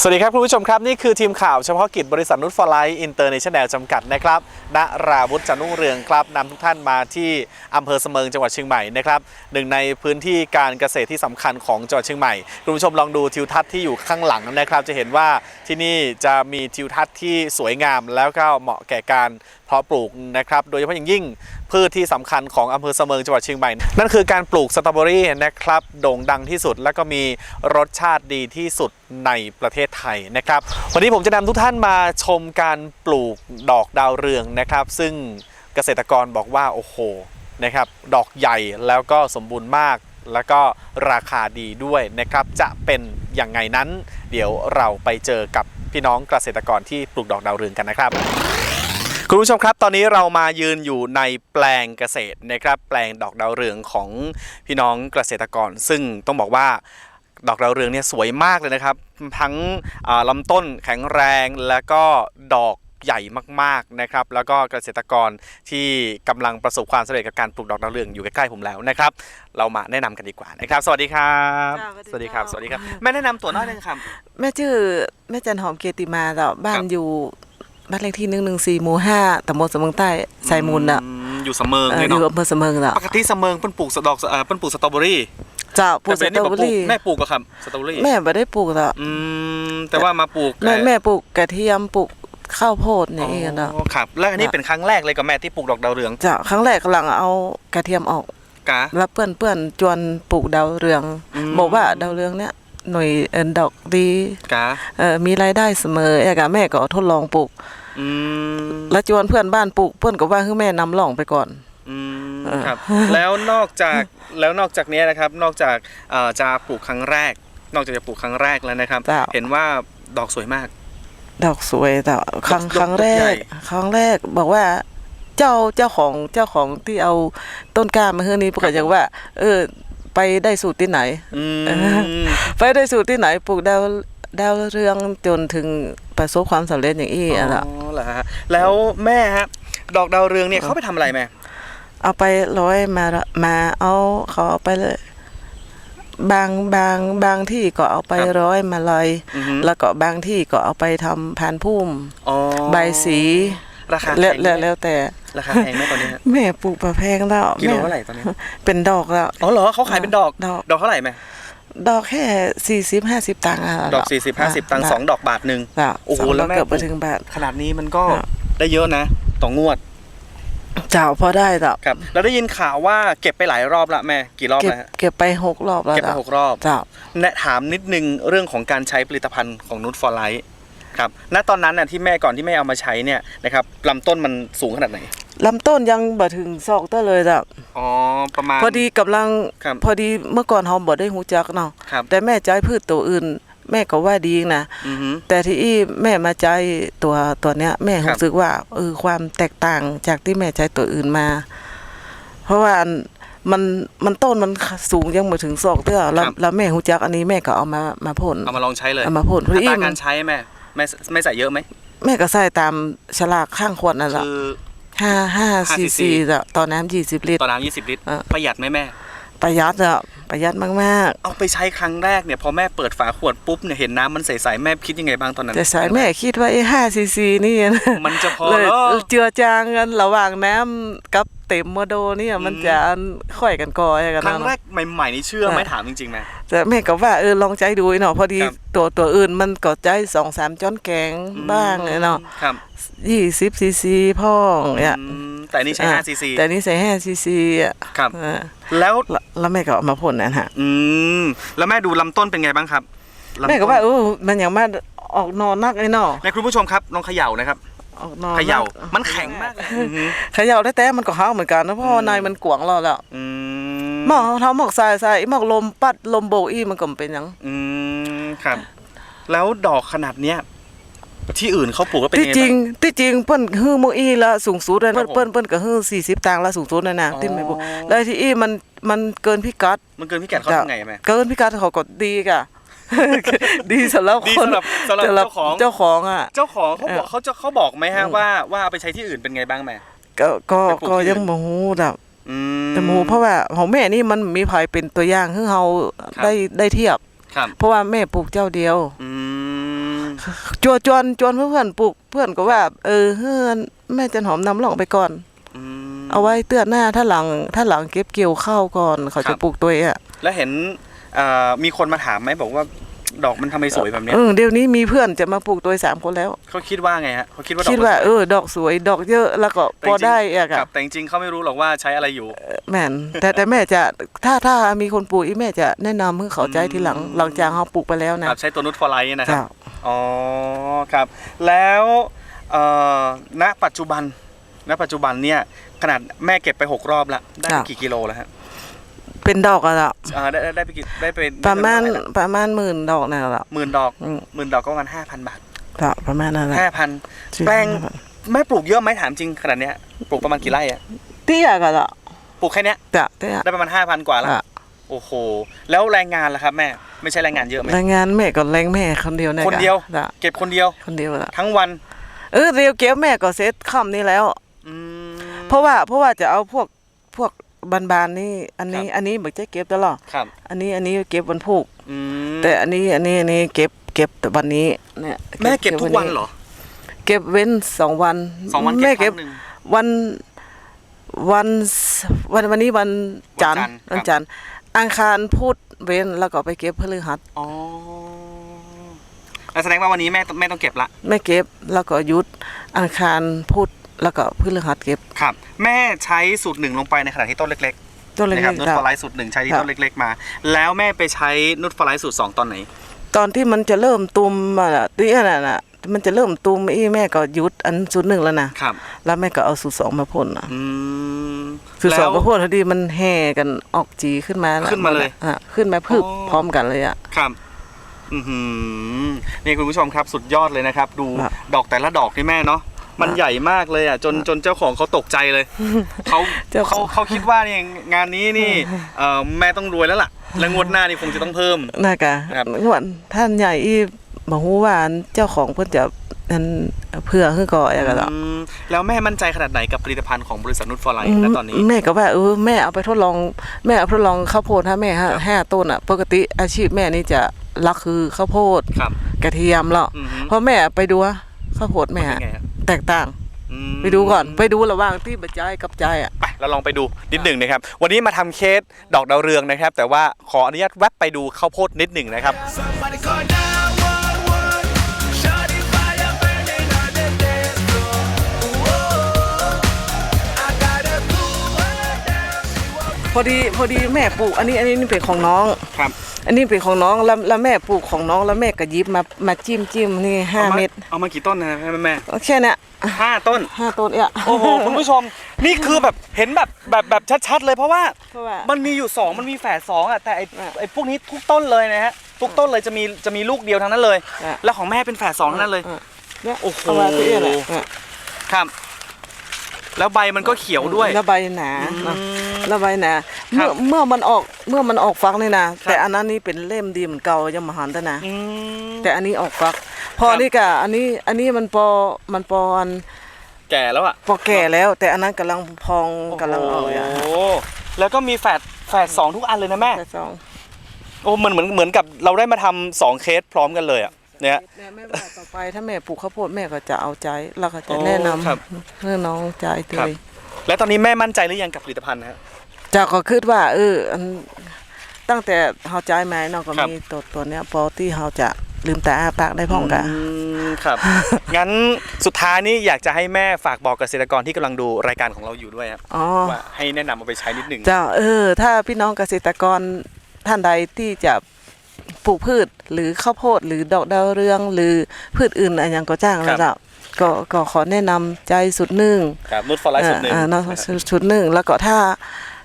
สวัสดีครับคุณผู้ชมครับ นี่คือทีมข่าวเฉพาะกิจบริษัทนุชฟอร์ไลท์อินเตอร์เนชั่นแนลจำกัดนะครับณราวุฒิจันทร์รุ่งเรืองครับนำทุกท่านมาที่อำเภอเสมิงจังหวัดเชียงใหม่นะครับหนึ่งในพื้นที่การเกษตรที่สำคัญของจังหวัดเชียงใหม่คุณผู้ชมลองดูทิวทัศน์ที่อยู่ข้างหลังนะครับ จะเห็นว่าที่นี่จะมีทิวทัศน์ที่สวยงามแล้วก็เหมาะแก่การเพาะปลูกนะครับโดยเฉพาะอย่างยิ่ง พืชที่สำคัญของอำเภอเสมิงจังหวัดเชียงใหม่ นั่นคือการปลูกสตรอเบอรี่นะครับโด่งดังที่สุด และก็มีรสชาติดีที่สุดในประเทศไทยนะครับ วันนี้ผมจะนำทุกท่านมาชมการปลูกดอกดาวเรืองนะครับ ซึ่งเกษตรกรบอกว่าโอ้โหนะครับดอกใหญ่แล้วก็สมบูรณ์มาก แล้วก็ราคาดีด้วยนะครับจะเป็นอย่างไงนั้น เดี๋ยวเราไปเจอกับพี่น้องเกษตรกรที่ปลูกดอกดาวเรืองกันนะครับ คุณผู้ชมครับ ตอนนี้เรามายืนอยู่ในแปลงเกษตรนะครับ แปลงดอกดาวเรืองของพี่น้องเกษตรกร ซึ่งต้องบอกว่าดอกดาวเรืองเนี่ยสวยมากเลยนะครับ ทั้งอ่าลำต้นแข็งแรงแล้วก็ดอกใหญ่มากๆนะครับ แล้วก็เกษตรกรที่กำลังประสบความสำเร็จกับการปลูกดอกดาวเรืองอยู่ใกล้ๆผมแล้วนะครับ เรามาแนะนำกันดีกว่านะครับ สวัสดีครับจ้าสวัสดีครับสสวัวัสสดีดีคครัรับบแม่แนะนำตัวน้อยหนึงครับ แม่ชื่อแม่จันหอมเกติมาเจ้าบ้าคนรับอยู่ บ้านเลขที่หนึ่งหนึ่งสี่หมู่ห้าตำบลสมเมืองใต้ไซมูลน่ะอืมอยู่เสมิงเอ่เลอยอยู่เนาะอำเภอเสมิงเจ้าปกติเสมิงเพิ่นปลูกสดอกเอ่อเพิ่นปลูกสตรอเบอรี่เจ้าปลูกสแต่ตรอนี่เบอรี่แม่ปลูกก็ครับสตรอเบอรี่แม่ไม่ได้ปลูกเจ้าอืมแต่ว่ามาปลูกแม่เอ่อแม่ปลูกกระเทียมปลูกข้าวโพดเนี่ยเองเจ้าอ๋อครับแล้วอันนี้เป็นครั้งแรกเลยกับแม่ที่ปลูกดอกดาวเรืองเจ้าครั้งแรกกำลังเอากระเทียมออก กะ แล้วเพื่อนเพื่อนจวนปลูกดาวเรือง อืม บอกว่าดาวเรืองเนี่ย หน่วยเอ็นดอกดีกะเอ่อมีรายได้เสมอแอกะแม่ก็ทดลองปลูกอืมแล้วจวนเพื่อนบ้านปลูกเพื่อนก็ว่าให้แม่นำล่องไปก่อนอืมเออครับแล้วนอกจากแล้วนอกจากเนี้ยนะครับ นอกจากเอ่อจะปลูกครั้งแรก นอกจากจะปลูกครั้งแรกแล้วนะครับเจ้าเห็นว่าดอกสวยมาก ดอกสวยแต่ครั้งดอกครั้งแรดอกใหญ่กครั้งแรกบอกว่าเจ้าเจ้าของเจ้าของที่เอาต้นกล้ามาเฮือนี้ปกติว่า เออ ไปได้สูตรที่ไหนอืมเออไปได้สูตรที่ไหนปลูกดาวดาวเรืองจนถึงประสบความสำเร็จอย่างอี้อะล่ะอ๋อเหรอฮะแล้วแม่ฮะ ดอกดาวเรืองเนี่ยเขาไปทำอะไรแม่ เอาไปร้อยมาละมาเอาเขาเอาไปเลยบางบางบางที่ก็เอาไปร้อยมาลอย อือฮึแล้วก็บางที่ก็เอาไปทำพานพุ่ม อ๋อใบสี ราคาแพแล้วงไหมแล้วแล้วแต่ราคาแพงไหมตอนนี้ฮะแม่ปลูกประแพงแล้วกิโลแม่เท่าไหร่ตอนนี้เป็นดอกแล้ว อ๋อเหรอเขาขายเป็นดอก ดอก ดอกเท่าไหร่แม่ดอกแค่สี่สิบห้าสิบตังค์อะดอก40 50ตังค์สองดอกบาทหนึ่งจ้ะโอ้โหสงแล้ดวอกแม่เกือบปลูไปกถึงบาท ขนาดนี้มันก็ครับ ได้เยอะนะต่องวดเจ้าพอได้จ้ะครับ แล้วได้ยินข่าวว่าเก็บไปหลายรอบละแม่กี่รอบเก็บแล้วฮะเก็บไปหกรอบแล้วเก็บไปจ้ะหกรอบ เจ้าแนะถามนิดนึงเรื่องของการใช้ผลิตภัณฑ์ของนูตฟอร์ไลท์ ครับณตอนนั้นน่ะที่แม่ก่อนที่แม่เอามาใช้เนี่ยนะครับลำต้นมันสูงขนาดไหนลำต้นยังบ่ถึงซอกเต้อเลยจ้ะอ๋อประมาณ พอดีกำลังครับพอดีเมื่อก่อนเฮาบ่ได้ฮู้จักเนาะครับ แต่แม่ใจพืชตัวอื่น แม่ก็ว่าดีนะอือฮึ แต่ที่อีแม่มาใจตัวตัวเนี้ย แม่ครับ รู้สึกว่าเออความแตกต่างจากที่แม่ใจตัวอื่นมา เพราะว่าอันมันมันต้นมันสูงยังบ่ถึงศอกเตื้อแล้วแล้วแม่ฮู้จักอันนี้แม่ก็เอามามาพ่นเอามาลองใช้เลยเอามาพ่นพออัดีตรามักาน รใช้แม่ แม่ไม่ใส่เยอะไหมแม่ก็ใส่ตามฉลากข้างขวดนั่นแหละคือ ห้าห้า5ซี cc ซีจ้ะต่อน้ำยี่สิบลิตรต่อน้ำ20ลิตรอะ ประหยัดไหมแม่ ประหยัดอะประหยัดมากเอาไปใช้ครั้งแรกเนี่ยพอแม่เปิดฝาขวดปุ๊บเนี่ยเห็นน้ำมันใสๆแม่คิดยังไงบ้างตอนนั้ๆ น แต่สายแม่คิดว่าไอ้ห้าซีซีนี่นะมันจะพอเลยเหรอ เจือจางกันระหว่างน้ำกับเต็มโมโดเนี่ยมันจะค่อยกันก่อยกันครั้งเนาะแรกใหม่ๆนี่เชื่อไหมถามจริงๆแม่แต่แม่ก็ว่าเออลองใจดูเนาะพอดีครับตัวตัวอื่นมันก็ใจสองสามจ้อนแกงบ้างเนาะครับยี่สิบซีซีพ่องเนี่ยอืมแต่อันนี่ใช้อะ5 cc แต่นี่ใส่ห้าซีซีอะครับอ่าแล้วแล้วแล้วแม่ก็เอามาพ่นนั่นฮะอืมแล้วแม่ดูลำต้นเป็นไงบ้างครับลำต้นแม่ก็ว่าเออมันอย่างมาออกนอนนักไอ้เนาะในคุณผู้ชมครับลองเขย่านะครับ ออกนอนเขย่านักมันแข็งมากเลยอือหือเขย่าได้แต่มันก็ห้าวเหมือนกันนะเพราะว่าอืมในมันกวางเราแล้วอืหมอกเท้าหมอกทรายทรายหมอกลมปัดลมโบอี้มันก็บ่เป็นหยังอืมครับ แล้วดอกขนาดเนี้ยที่อื่นเขาปลูกแล้วเป็นที่ยังไงจริงบ้างที่จริงเปิ้นฮื้อโมอี้ละสูงสุดเลยครัเปิ้บนผมเปิ้นเปิ้นก็ฮื้อ40ตังค์ละสูงสุดนั่นน่ะอ๋อที่ไม่บอกแล้วที่อี้มันมันเกินพิกัด มันเกินพี่แกดเขาทำไงอะแม่เกินพิกัดเขาก็ดีกะ ดีสำหรับดีคนสำหรับสำหรับเจ้าของเจ้าของอะ เจ้าของเขาบอกเออเขาจะเขาบอกไหมฮะอืมว่าว่าเอาไปใช้ที่อื่นเป็นไงบ้างแม่ ก็ก็ไปปลูกก็ที่ยังอื่นบ่ฮู้ดอกอืมแต่บ่ฮู้เพราะว่าของแม่นี่มันมีภัยเป็นตัวอย่างให้เฮาครับ ได้ได้เทียบ ครับเพราะว่าแม่ปลูกเจ้าเดียว อืมจวนจวนจวนเพื่อนๆปลูกเพื่อนก็ว่า เออเฮือนแม่จันหอมนำล่องไปก่อน อืม เอาไว้เตือนหน้าถ้าหลังถ้าหลังเก็บเกี่ยวข้าวก่อน เขาครัจะบ ปลูกตัวเองอะ แล้วเห็น เอ่อมีคนมาถามไหมบอกว่าดอกมันทำไมสวยแบบเนี้ยเออเดี๋ยวนี้มีเพื่อนจะมาปลูกตัวสามคนแล้ว เขาคิดว่าไงฮะเขาคิดว่าดอกคิดว่าเออ ดอกสวยดอกเยอะแล้วก็แต่พอจริงๆได้อะครัค่ะบแต่จริงๆเขาไม่รู้หรอกว่าใช้อะไรอยู่ แม่นแต่แต่แม่จะถ้าถ้ามีคนปลูกอีแม่จะแนะนำให้เขาใจทีหลังอืมหลังจากเขาปลูกไปแล้วคนะรับใช้ตัวนุชฟอร์ไลท์นะครัจ้าบอ๋อครับ แล้วเอ่อณปัจจุบันณปัจจุบันเนี่ยขนาดแม่เก็บไปหกรอบแล้วได้ไปกี่กิโลแล้วฮะ เป็นดอกอะละอ่าได้ได้ได้ไปกี่ได้ไปประมาณได้เท่ไหประมาณหมื่นดอกนั่นแหละ หมื่นดอกอืม หมื่นดอกก็ประมาณห้าพันบาทจ้ะประมาณนั้นแหละห้าพัน แปลง แม่ปลูกเยอะไหมถามจริงขนาดเนี้ยปลูกประมาณกี่ไร่อะเตี้ยกันละปลูกแค่เนี้ยจ้ะเตี้ยได้ประมาณห้าพันกว่าแล้วอะโอ้โห แล้วแรงงานล่ะครับแม่ไม่ใช่แรงงานเยอะไหม แรงงานแม่ก็แรงแม่คนเดียวนะคนเดียวจ้ะเก็บคนเดียวคนเดียวละทั้งวันเออเรียวเก็บแม่ก็เซ็ตค่ำนี้แล้ว อืมเพราะว่าเพราะว่าจะเอาพวกพวก บานๆนี่อันนี้ครับอันนี้บอกจะเก็บตลอดครับ อันนี้อันนี้เก็บวันพุกอืมแต่อันนี้อันนี้อันนี้เก็บเก็บแต่วันนี้เนี่ยแม่เก็บทุกวันเหรอ เก็บเว้นสองวันสองวันแม่เก็เก็บบครั้งหนึ่งวันวันวันวันนี้วันจันทร์วัวันนจัจันนทร์ทร์อังคารพุธเว้นแล้วก็ไปเก็บพฤหัสอ๋อแล้วแสดงว่าวันนี้แม่แม่ต้องเก็บละแม่เก็บแล้วก็หยุดอังคารพุธ แล้วก็พฤหัสเก็บ ครับ แม่ใช้สูตรหนึ่งลงไปในขณะที่ต้นเล็กต้นๆเล็นะครับกนุชๆจ้ะฟอร์ไลท์สูตรหนึ่งใช้ที่ครับ ต้นเล็ก ๆ มา แล้วแม่ไปใช้นุชฟอร์ไลท์สูตรสองตอนไหน ตอนที่มันจะเริ่มตุมอะที่นั่นน่ะมันจะเริ่มตุมอีแม่ก็หยุดอันสูตรหนึ่งแล้วนะครับ แล้วแม่ก็เอาสูตรสองมาพ่นอะอืมสูตรสองแล้วมาพ่นพอดีมันแห่กันออกจีขึ้นมาขึ้นมาเลยอะขึ้นมาพึบอ๋อ พร้อมกันเลยอะ ครับอือหือนี่คุณผู้ชมครับสุดยอดเลยนะครับ ดูครับ ดอกแต่ละดอกนี่แม่เนาะ มันครับใหญ่มากเลยอะจนจนเจ้าของเขาตกใจเลยเขาเจ้าขเขาองเขาคิดว่าเนี่ยงานนี้นี่เอ่อแม่ต้องรวยแล้วล่ะ แล้วงวดหน้านี่คงจะต้องเพิ่มน่ากะครับงวดท่านใหญ่อีบอกว่าเจ้าของเพิ่นจะนั่นเพื่อคือก่ออะไรกันหรออืมแล้วแม่มั่นใจขนาดไหนกับผลิตภัณฑ์ของบริษัทนุชฟอร์ไลท์ณตอนนี้ แม่ก็ว่าเออแม่เอาไปทดลองแม่เอาไปทดลองข้าวโพดถ้าแม่ห้าครับห้าต้นอะ ปกติอาชีพแม่นี่จะรักคือข้าวโพดครับกระเทียมแล้วอือหือเพราะแม่ไปดูว่าข้าวโพดแม่เป็นไงฮะ แตกต่าง อืมไปดูก่อนไปดูระหว่างที่บรรจายกับใจอะ ไปเราลองไปดูนิดหนึ่งนะครับ วันนี้มาทำเคสดอกดาวเรืองนะครับ แต่ว่าขออนุญาตแวบไปดูข้าวโพดนิดหนึ่งนะครับ Somebody call 911. Shawty fire burning on the dance floor. Ooh, I gotta cool her down. She won't พอดีพอดีแม่ปลูกอันนี้อันนี้นี่เป็นของน้องครับ อันนี้เป็นของน้องแล้วแล้วแม่ปลูกของน้องแล้วแม่ก็หยิบมามาจิ้มจิ้มนี่ห้าเอามาเม็ดเอามากี่ต้นนะแม่แม่แค่เนี้ยห้าต้นห้าต้นเอะโอ้โหคุณผู้ชม นี่คือแบบเห็นแบบแบบแบบชัดๆเลยเพราะว่าเพราะว่ามันมีอยู่2มันมีแฝดสองอะแต่ไอ้อะไอ้พวกนี้ทุกต้นเลยนะฮะทุกต้นเลยจะมีจะมีลูกเดียวทั้งนั้นเลยอะแล้วของแม่เป็นแฝดสองทั้งนั้นเลยอะเนี่ยโอ้โหเอามาตัวเองแหละอะครับ แล้วใบมันก็เขียวด้วย แล้วใบหนาอืเนอะมแล้วใบหนาครัเมื่อบเมื่อมันออกเมื่อมันออกฟักนี่นะครับแต่อันนั้นนี่เป็นเล่มดีเหมือนเก่ายังมาหันแต่นะอืมแต่อันนี้ออกฟัก พอครับนี่กะอันนี้อันนี้มันปอมันปออันแก่แล้วอะปอแก่แล้ว แต่อันนั้นกำลังพองกำลังออกอะโอ้โหแล้วก็มีแฝดแฝดสองทุกอันเลยนะแม่แต่สองโอ้เหมือนเหมือนเหมือนกับเราได้มาทำสองเคสพร้อมกันเลยอะ เนี่ยแม่แม่ว่าต่อไปถ้าแม่ปลูกข้าวโพดแม่ก็จะเอาใจแล้วก็จะอ๋อแนะนครับำเพื่อน้องใจตัครับวแล้วตอนนี้แม่มั่นใจหรือยังกับผลิตภัณฑ์นะฮะจะก็คิดว่า เอออันตั้งแต่เฮาใจายมาเนาะก็ครับ มีตัวตัวเนี้ยพอที่เฮาจะลืมตาอ้าปากได้พร้อมกันมครับ งั้นสุดท้ายนี้อยากจะให้แม่ฝากบอกเกษตรกรที่กำลังดูรายการของเราอยู่ด้วยครับอ๋อ ว่าให้แนะนำเอาไปใช้นิดหนึ่ง เจ้าเออถ้าพี่น้องเกษตรกรท่านใดที่จะ ปลูกพืชหรือข้าวโพดหรือดอกดาวเรือง หรือพืชอื่นอะไรอย่างก็จ้างแล้วเจ้าก็ก็ขอแนะนำใจสุดหนึ่งครับนุชฟอร์ไลท์สุดหนึ่งอ่าอ่าเนาะชุดหนึ่งแล้วก็ถ้า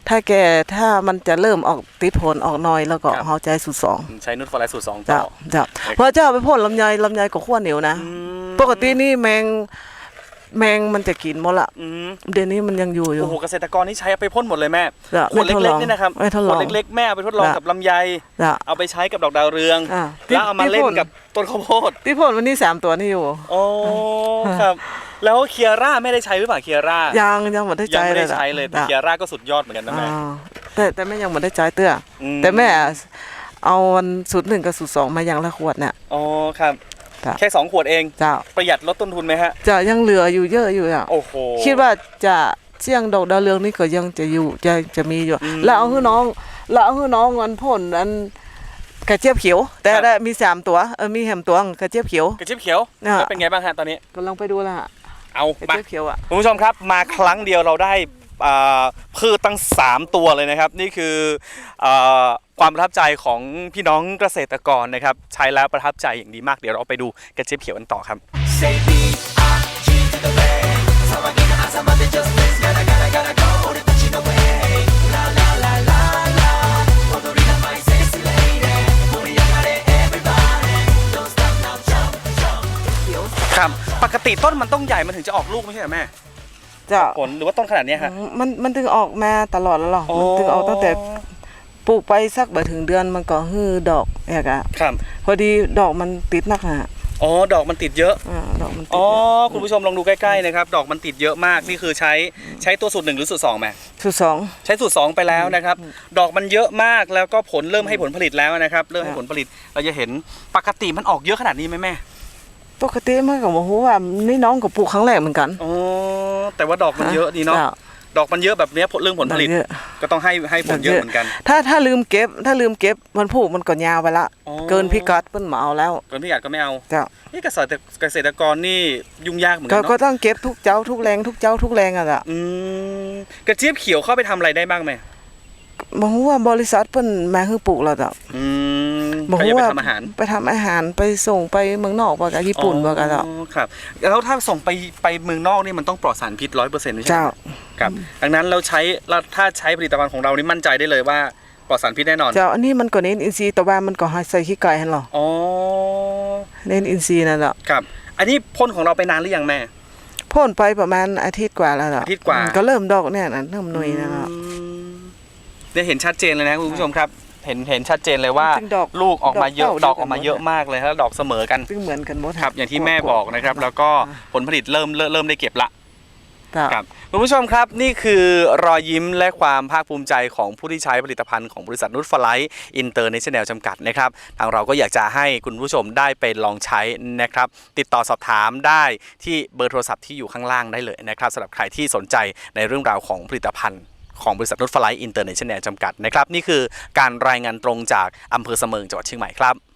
ถ้าแกถ้ามันจะเริ่มออกติดผลออกหน่อยแล้วก็ครับเฮาใจสุดสองใช้นุชฟอร์ไลท์สูตรสองต่เจ้าอเจ้าเพราะเจ้าไปพ่นลำไยลำไยก็ขั้วเหนียวนะอืมปกตินี่แมง แมงมันจะกินหมดละอืมเดี๋ยวนี้มันยังอยู่อยู่ โอ้โหเกษตรกรนี่ใช้เอาไปพ่นหมดเลยแม่เจ้าขวดไม่ทดเล็ลกองๆนี่นะครับไม่ทดขลวอดงเล็กๆแม่เอาไปทดลองจ้ะกับลำไยเจ้าเอาไปใช้กับดอกดาวเรือง อ่าแล้วเอามาเล่นที่พ่นกับต้นข้าวโพดที่พ่นวันนี้สามตัวนี่อยู่ โอ้ครับ แล้วเคียร่าไม่ได้ใช้หรือเปล่าเคียร่ายังยังไม่ได้ยัใจงไม่เลได้ยล่ะใช้เลยแต่จ้ะเคียร่าก็สุดยอดเหมือนกันนะแม่อ่าแต่แต่แม่ยังไม่ได้ใจเตื้ออือแต่แม่เอาวันสูตรหนึ่งกับสูตรสองมาอย่างละขวดเนี่ยอ๋อครับ จ้ะแค่2ขวดเอง เจ้าประหยัดลดต้นทุนไหมฮะ จะยังเหลืออยู่เยอะอยู่อะโอ้โห คิดว่าจะเสี่ยงดอกดาวเรืองนี่ก็ยังจะอยู่จะจะมีอยู่ อืมแล้วเอาให้น้องแล้วเอาให้น้องมันพ่นอันกระเจี๊ยบเขียว แต่ครับ ได้มีสามตัวเออมีแหมตัวกระเจี๊ยบเขียว กระชิบเขียวอะแล้วเป็นไงบ้างฮะตอนนี้กำลังไปดูและฮะเอากระมา เจี๊ยบเขียวอะ คุณผู้ชมครับมาครั้งเดียวเราได้อ่า พืชตั้ง 3 ตัวเลยนะครับ นี่คืออความประทับใจของพี่น้องเกษตรกรนะครับ ใช้แล้วประทับใจอย่างดีมากเดี๋ยวเราไปดูกระเจี๊ยบเขียวกันต่อครับ ครับ ปกติต้นมันต้องใหญ่มันถึงจะออกลูกไม่ใช่หรอแม่ จะผลหรือว่าต้นขนาดเนี้ยฮะ มันมันถึงออกมาตลอดแล้วหรอ มันถึงออกตั้งแต่ปลูกไปสักบ่ถึงเดือนมันก็ฮือดอกแอกอะครับ พอดีดอกมันติดนักฮะอ๋อ ดอกมันติดเยอะอ่าดอกมันติดอ๋อเยอะคุณผู้ชมลองดูใกล้ๆนะครับ ดอกมันติดเยอะมาก นี่คือใช้ใช้ตัวสูตรหนึ่งหรือสูตรสองแม่สุดสองใช้สูตร2ไปแล้วนะครับ ดอกมันเยอะมาก แล้วก็ผลเริ่มให้ผลผลิตแล้วนะครับ เริ่มให้อะผลผลิต เราจะเห็น ปกติมันออกเยอะขนาดนี้ไหมแม่ ปกติมันก็บอกว่านี่น้องก็ปลูกครั้งแรกเหมือนกัน อ๋อ แต่ว่าดอกมันเยอะดีเนาะจ้ดอกมันเยอะแบบเนี้ยผลเรื่องผลผลิต ดอกเยอะ ก็ต้องให้ให้ผลเยอะเหมือนกัน ถ้าถ้าลืมเก็บ ถ้าลืมเก็บมันผูกมันก็ยาวไปละอ๋อ เกินพิกัดเปิ้นมาเอาแล้วเกินพิกัดก็ไม่เอาเจ้า นี่เกษตรเกษตรกรนี่ยุ่งยากเหมือนก็กันก็เนาะต้องเก็บทุกเจ้าทุกแรงทุกเจ้าทุกแรงอะจ้ะอืมกระเจี๊ยบเขียวเข้าไปทำอะไรได้บ้างไหมบอกว่าบริษัทเปิ้นมาคือปลูกแล้วจ้ะอืม บอกก็จะไปว่าทำอาหารไปทำอาหารไปส่งไปเมืองนอกว่ากับญี่ปุ่นว่ากับจ้ะอ๋อครับ แล้วถ้าส่งไปไปเมืองนอกนี่มันต้องปลอดสารพิษร้อยเปอร์เซ็นต์ไม่ใช่ไหมเจ้า ครับดังนั้นเราใช้เราถ้าใช้ผลิตภัณฑ์ของเรานี่มั่นใจได้เลยว่าปลอดสารพิษแน่นอนเจ้าอันนี้มันก็เน้นอินทรีย์แต่ว่ามันก็ให้ใส่ขี้ไก่หั่นหรออ๋อเน้นอินทรีย์นั่นแหละครับ อันนี้พ่นของเราไปนานหรือยังแม่ พ่นไปประมาณอาทิตย์กว่าแล้วล่ะอาทิตย์กว่าอืมก็เริ่มดอกเนี่ยนะเริ่มหน่วยนะครัอืมเนี่ยเห็นชัดเจนเลยนะคุณผู้ชมครับ เห็นเห็นชัดเจนเลยว่าซึ่งดอกลูกออกมาเยอะดอกดเท่าอกออกมาเยอะเดียวกันหมดมากเลยแล้วดอกเสมอกันซึ่งเหมือนกันหมดครับ อย่างที่แม่บอกนะครับ แล้วก็ผลผลิตเริ่มเริ่มเริ่มได้เก็บละเจ้าครับคุณผู้ชมครับนี่คือรอยยิ้มและความภาคภูมิใจของผู้ที่ใช้ผลิตภัณฑ์ของบริษัทนุชฟลายอินเตอร์เนชั่นแนลจำกัดนะครับทางเราก็อยากจะให้คุณผู้ชมได้ไปลองใช้นะครับ ติดต่อสอบถามได้ที่เบอร์โทรศัพท์ที่อยู่ข้างล่างได้เลยนะครับสำหรับใครที่สนใจในเรื่องราวของผลิตภัณฑ์ ของบริษัทรถไฟลายอินเตอร์เนชั่นแนลจำกัดนะครับนี่คือการรายงานตรงจากอำเภอเสมิงจังหวัดเชียงใหม่ครับ